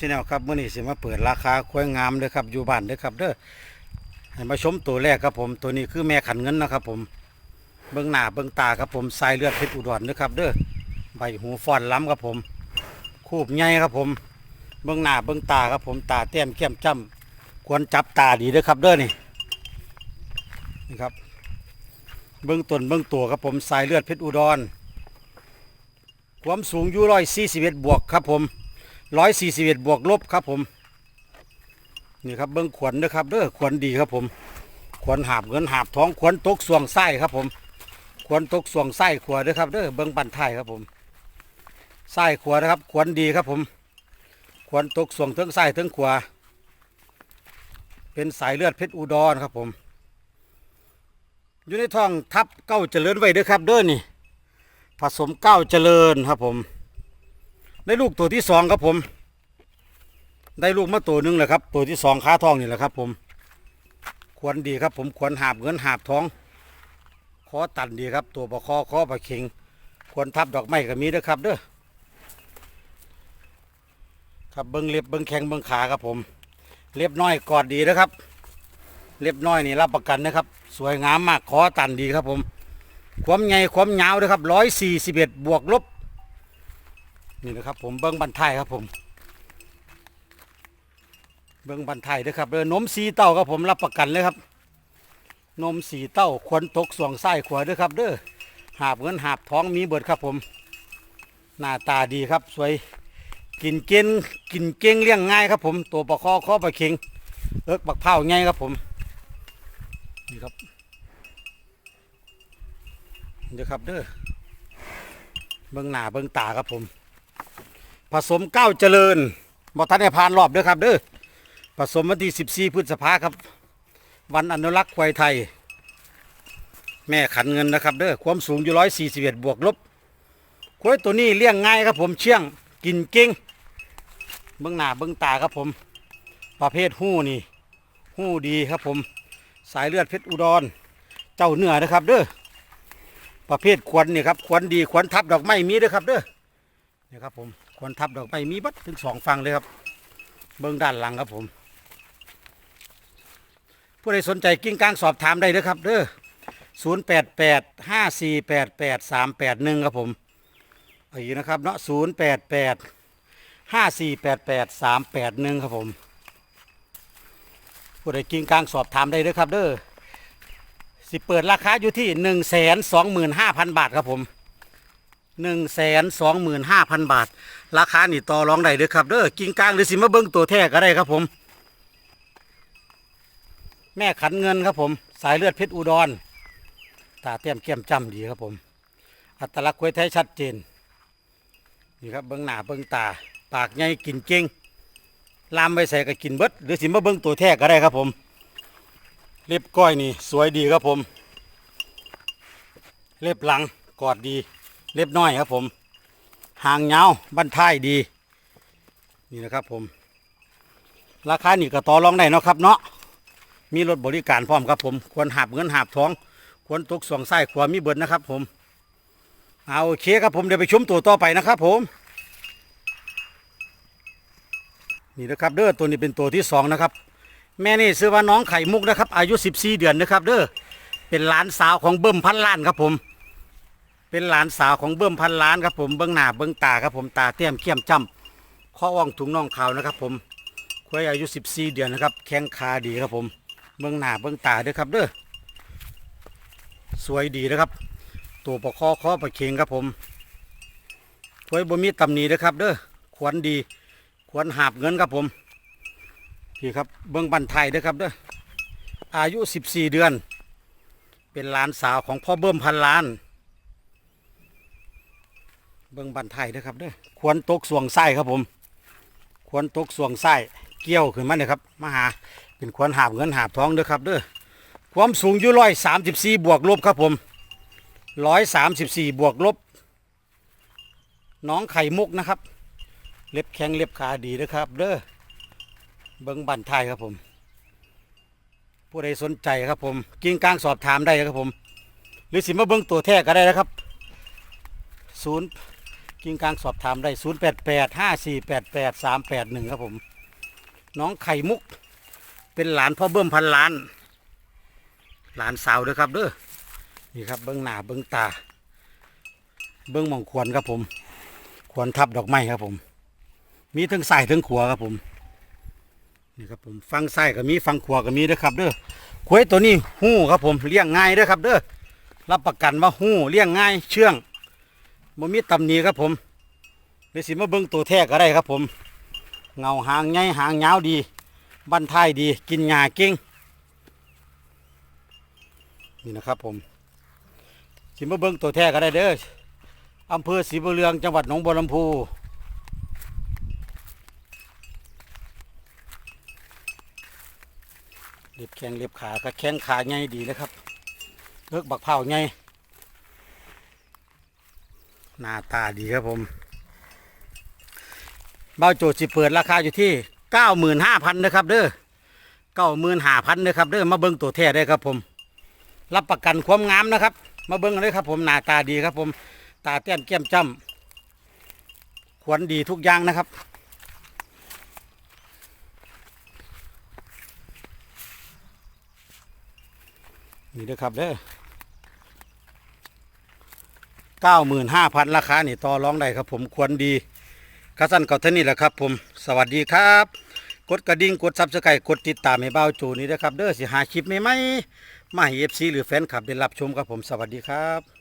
ชแนลครับเมื่อนี้สิมาเปิดราคาควายงามเลยครับอยู่บ้านเลยครับเด้อให้มาชมตัวแรกครับผมตัวนี้คือแม่ขันเงินนะครับผมเบื้องหน้าเบื้องตาครับผมสายเลือดเพชรอุดรนะครับเด้อใบหูฟอนล้ำครับผม คูบใหญ่ครับผม เบื้องหน้าเบื้องตาครับผมตาเต้มเข้มจ้ำควรจับตาดีเด้อครับเด้อนี่นี่ครับ เบื้องต้นเบื้องตัวครับผมสายเลือดเพชรอุดรความสูงอยู่ร้อยสี่สิบเอ็ดบวกครับผม ร้อยสี่สิบเอ็ดบวกลบครับผม นี่ครับเบื้องขวนนะครับเด้อขวนดีครับผม ขวนหาบเงินหาบท้องขวนตกสวงไส้ครับผม ขวนตกสวงไส้ขวด้วยครับเด้อเบื้องบันท้ายครับผมไส้ขวนะครับขวนดีครับผม ขวนตกสวงทั้งไส้ทั้งขวาเป็นสายเลือดเพชรอุดรครับผม อยู่ในท้องทับเก้าเจริญไว้เด้อครับเด้อนี่ ผสมเก้าเจริญครับผม ได้ลูกตัวที่สองครับผม ได้ลูกมาตัวหนึ่งแหละครับ ตัวที่สองค้าทองนี่แหละครับ ผม ควรดีครับ ผมควรหาบเงินหาบทองคอตันดีครับ ตัวปลาคอคอปลาเข็ง ควรทับดอกไม้ก็มีด้อครับเด้อครับเบิ้งเล็บเบิ้งแข้งเบิ้งขาครับผม เล็บน้อยกอดดีนะครับ เล็บน้อยนี่รับประกันนะครับ สวยงามมากคอตันดีครับผม ความใหญ่ความยาวนะครับร้อยสี่สิบเอ็ดบวกลบ นี่นะครับผมเบิ้งบันไทยครับผม เบิ้งบันไทยด้วยครับเรือนมสีเต้าครับผมรับประกันเลยครับ นมสีเต้าควรตกสวงไส้ขวาด้วยครับ เด้อหาบเงินหาบท้องมีเบิดครับผม หน้าตาดีครับสวยกินเก่งกินเก่งเลี้ยงง่ายครับผม ตัวปลาคอคอปลาเข็งเอิกบักเผาง่ายครับผมนี่ครับเด้อครับเด้อเบื้องหน้าเบื้องตาครับผม ผสมเก้าเจริญบอทันได้ผ่านรอบเด้อครับเด้อผสมวันที่สิบสี่พฤษภาครับ วันอนุรักษ์ควายไทย แม่ขันเงินนะครับเด้อความสูงอยู่ร้อยสี่สิบเอ็ดบวกลบควายตัวนี้เลี้ยงง่ายครับผมเชี่ยงกินเก่งเบื้องหน้าเบื้องตาครับผม ประเภทหู้นี่หู้ดีครับผม สายเลือดเพชรอุดร เจ้าเนื้อนะครับเด้อประเภทขวัญนี่ครับขวัญดีขวัญทับดอกไม้มีด้วยครับเด้อนี่ครับผม ขวัญทับดอกไม้มีบัดถึงสองฝั่งเลยครับ เบื้องด้านหลังครับผม ผู้ใดสนใจกิ้งก้างสอบถามได้เด้อครับเด้อศูนย์แปดแปดห้าสี่แปดแปดสามแปดหนึ่งครับผมอาอีกนะครับเนาะศูนย์แปดแปดห้าสี่แปดแปดสามแปดหนึ่งครับผมผู้ใดกิ้งก้างสอบถามได้เด้อครับเด้อสิเปิดราคาอยู่ที่หนึ่งแสนสองหมื่นห้าพันบาทครับผม หนึ่งแสนสองหมื่นห้าพันบาท ราคานี่ต่อรองได้เด้อครับเด้อกิ่งกลางหรือสิมาเบิ้งตัวแท้ก็ได้ครับผม แม่ขันเงินครับผม สายเลือดเพชรอุดร ตาเต้มเก้มจำดีครับผม อัตลักษณ์ควยไทยชัดเจน นี่ครับเบิ้งหน้าเบิ้งตา ปากใหญ่กินเก่งลามไปใส่ก็กินเบิดหรือสิมาเบิ้งตัวแท้ก็ได้ครับผม เล็บก้อยนี่สวยดีครับผม เล็บหลังกอดดี เล็บน้อยครับผมหางยาวบั้นท้ายดี นี่นะครับผม ราคานี่ก็ต่อรองได้เนาะครับเนาะมีรถบริการพร้อมครับผม ควรหาบเงินหาบท้องควรตกสองไส้ขวามีเบิดนะครับผมเอาโอเคครับผมเดี๋ยวไปชมตัวต่อไปนะครับผม นี่นะครับเด้อตัวนี้เป็นตัวที่สองนะครับ แม่นี่ซื้อว่าน้องไข่มุกนะครับ อายุ 14 เดือนนะครับ เด้อเป็นหลานสาวของเบิ้มพันล้านครับผม เป็นหลานสาวของเบิ้มพันล้านครับผมเบิ้งหน้าเบิ้งตาครับผมตาเตี้ยมเขี้ยมจ้ำข้อว่องถุงน่องขาวนะครับ ผมควายอายุ 14 เดือนนะครับ แข้งขาดีครับผมเบิ้องหน้าเบิ้องตาด้อครับเด้อสวยดีนะครับ ตัวปะคอคอปะเค็งครับผมควายบ่มีตำหนินะครับ เด้อขวัญดี ขวัญหาบเงินครับผมพี่ครับเบิ้องบันไทยด้อครับเด้ออายุ 14 เดือน เป็นหลานสาวของพ่อเบิ้มพันล้าน เบิ้งบันไทยเด้อครับเด้อควรตกสวงไส้ครับผม ควรตกสวงไส้เกี่ยวขึ้นมาเนี่ยครับมาหาเป็นควรหาบเงินหาบท้องเด้อครับเด้อความสูงอยู่ร้อยสามสิบสี่บวกลบครับผมร้อยสามสิบสี่บวกลบน้องไข่มุกนะครับ เล็บแข็งเล็บขาดีเด้อครับเด้อเบิ้งบันไทยครับผม ผู้ใดสนใจครับผมกิ่งกลางสอบถามได้ครับผม หรือสิมาเบิ้งตัวแท้ก็ได้นะครับศูนย์ กิ่งกลางสอบถามได้ 0 8 8 5 4 8 8 3 8 1 ครับผม น้องไข่มุก เป็นหลานพ่อเบิ้มพันล้าน หลานสาวเด้อครับเด้อนี่ครับเบิ้งหน้าเบิ้งตา เบิ้งมองควรครับผม ควรทับดอกไม้ครับผม มีทั้งใส่ทั้งขัวครับผมนี่ครับผมฟังไส้ก็มีฟังขวาก็มีด้อครับเด้อควยตัวนี้หู้ครับผมเลี้ยงง่ายด้อครับเด้อรับประกันว่าหู้เลี้ยงง่ายเชื่อง บ่มีตำหนิครับผมเดี๋ยวสิมาเบิ่งตัวแท้ก็ได้ครับผม เงาหางใหญ่หางยาวดี บั้นท้ายดี กินหญ้าเก่งนี่นะครับผม สิมาเบิ่งตัวแท้ก็ได้เด้ออำเภอศรีบุญเรืองจังหวัดหนองบัวลำพูเล็บแข้งเล็บขาก็แข้งขาใหญ่ดีนะครับเลิกบักเผาใหญ่ หน้าตาดีครับผม เบ้าโจทย์สิเปิดราคาอยู่ที่เก้าหมื่นห้าพันนะครับเด้อเก้าหมื่นห้าพันนะครับเด้อมาเบิ้งตัวแท้ได้ครับผม รับประกันความงามนะครับ มาเบิ้งเลยครับผมหน้าตาดีครับผม ตาแต้มแก้มจ้ำขวนดีทุกอย่างนะครับนี่เด้อครับเด้อ เก้าหมื่นห้าพันราคานี่ต่อรองได้ครับผมควรดีกระสันก่าเท่านี้แหละครับผมสวัสดีครับ กดกระดิ่งกดซับสไครต์กดติดตามให้เบ้าจูนี้นะครับเด้อสิหาคลิปใหม่ๆมาให้เอฟซีหรือแฟนคลับได้รับชมครับผมสวัสดีครับ